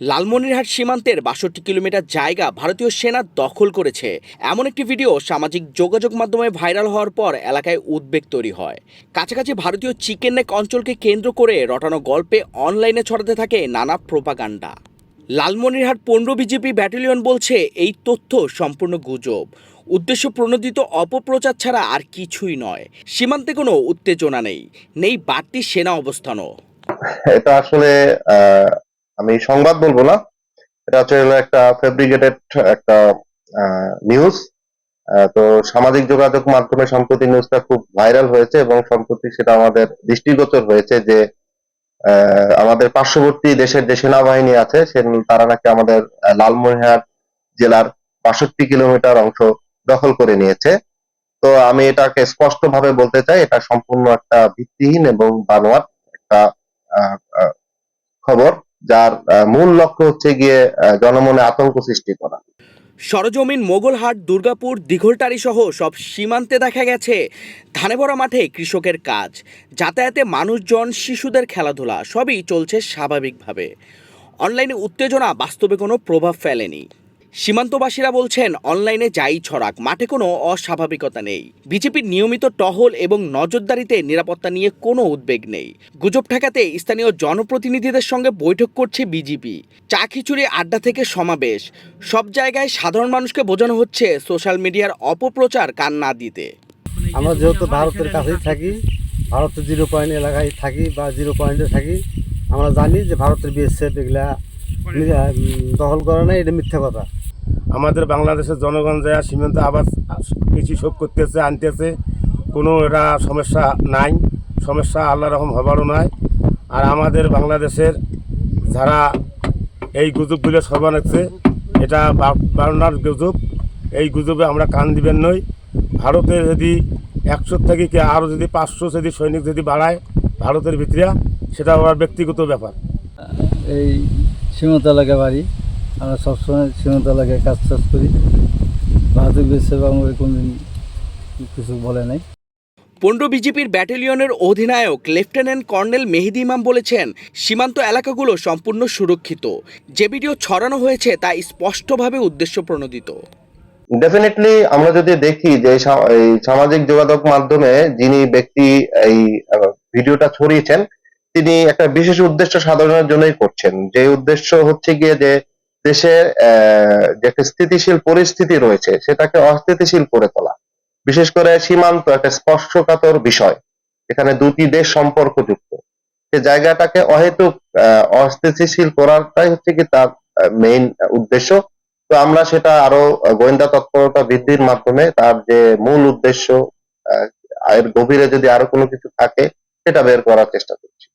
লালমনিরহাট সীমান্তের বাষট্টি কিলোমিটার জায়গা ভারতীয় সেনা দখল করেছে। এমন একটি ভিডিও সামাজিক যোগাযোগ মাধ্যমে ভাইরাল হওয়ার পর এলাকায় উদ্বেগ তৈরি হয়। কাছাকাছি ভারতীয় চিকেন নেক অঞ্চলকে কেন্দ্র করে রটানো গল্পে অনলাইনে ছড়াতে থাকে নানা প্রোপাগান্ডা। লালমনিরহাট পনেরো বিজেপি ব্যাটালিয়ন বলছে, এই তথ্য সম্পূর্ণ গুজব। উদ্দেশ্য প্রণোদিত অপপ্রচার ছাড়া আর কিছুই নয়। সীমান্তে কোনো উত্তেজনা নেই। নেই বাড়তি সেনা অবস্থানও। এটা আসলে আমি সংবাদ বলব না। এটা হচ্ছে একটা ফেব্রিকেটেড একটা নিউজ তো সামাজিক যোগাযোগ মাধ্যমে সম্প্রতি নিউজটা খুব ভাইরাল হয়েছে এবং সম্প্রতি সেটা আমাদের দৃষ্টিগোচর হয়েছে যে আমাদের পার্শ্ববর্তী দেশের যে সেনাবাহিনী আছে, সে, তারা নাকি আমাদের লালমনিরহাট জেলার বাষট্টি কিলোমিটার অংশ দখল করে নিয়েছে। তো আমি এটাকে স্পষ্টভাবে বলতে চাই, এটা সম্পূর্ণ একটা ভিত্তিহীন এবং বানোয়াট একটা খবর, যার মূল লক্ষ্য হচ্ছে গিয়ে জনমনে আতঙ্ক সৃষ্টি করা। সরজমিন মোগলহাট, দুর্গাপুর, দীঘলটারি সহ সব সীমান্তে দেখা গেছে ধানে ভরা মাঠে কৃষকের কাজ। যাতায়াতে মানুষজন, শিশুদের খেলাধুলা, সবই চলছে স্বাভাবিকভাবে। অনলাইনে উত্তেজনা, বাস্তবে কোনো প্রভাব ফেলেনি। সীমান্তবাসীরা বলছেন, অনলাইনে যাই ছড়াক, মাঠে কোনো অস্বাভাবিকতা নেই। বিজেপির নিয়মিত টহল এবং নজরদারিতে নিরাপত্তা নিয়ে কোনো উদ্বেগ নেই। গুজব ঠেকাতে স্থানীয় জনপ্রতিনিধিদের সঙ্গে বৈঠক করছে বিজেপি। চা খিচুড়ি আড্ডা থেকে সমাবেশ। সব জায়গায় সাধারণ মানুষকে বোঝানো হচ্ছে সোশ্যাল মিডিয়ার অপপ্রচার কান না দিতে। আমরা যেহেতু ভারতের কাছেই থাকি, ভারতের জিরো পয়েন্ট এলাকায় থাকি বা জিরো পয়েন্টে থাকি, আমরা জানি যে ভারতের বিএসএফ এগুলা দখল করে না, এটা মিথ্যা কথা। আমাদের বাংলাদেশের জনগণ যা সীমান্ত আবার কৃষি শোক করতেছে, আনতেছে, কোনো এটা সমস্যা নাই। সমস্যা আল্লাহ রকম হবারও নয় আর আমাদের বাংলাদেশের যারা এই গুজবগুলো সর্বানাচ্ছে এটা বা- বারোনার গুজব, এই গুজবে আমরা কান দিবেন নই। ভারতে যদি একশো থেকে কি আরও যদি পাঁচশো যদি সৈনিক যদি বাড়ায় ভারতের ভিতরে, সেটা আমার ব্যক্তিগত ব্যাপার। এই সীমান্ত এলাকা বাড়ি আমরা সবসময় সীমান্ত এলাকায় কাজ টাজ করি। ভারতের বিএসএফ আমাকে কোনদিন কিছু বলে নাই। পনেরো বিজেপির ব্যাটালিয়নের অধিনায়ক লেফটেন্যান্ট কর্নেল মেহেদি ইমাম বলেছেন সীমান্ত এলাকাগুলো সম্পূর্ণ সুরক্ষিত। যে ভিডিও ছড়ানো হয়েছে তা স্পষ্টভাবে উদ্দেশ্য প্রণোদিত। ডেফিনেটলি আমরা যদি দেখি যে সামাজিক যোগাযোগ মাধ্যমে যিনি ব্যক্তি এই ভিডিওটা ছড়িয়েছেন তিনি একটা বিশেষ উদ্দেশ্য সাধনের জন্যই করছেন। যে উদ্দেশ্য হচ্ছে গিয়ে যে দেশের যে একটা স্থিতিশীল পরিস্থিতি রয়েছে, সেটাকে অস্থিতিশীল করে তোলা। বিশেষ করে সীমান্ত একটা স্পর্শকাতর বিষয় এখানে দুটি দেশ সম্পর্কযুক্ত। সে জায়গাটাকে অহেতুক অস্থিতিশীল করাটাই হচ্ছে কি তার মেইন উদ্দেশ্য। তো আমরা সেটা আরও গোয়েন্দা তৎপরতা বৃদ্ধির মাধ্যমে তার যে মূল উদ্দেশ্য এর গভীরে যদি আরও কোনো কিছু থাকে, সেটা বের করার চেষ্টা করছি।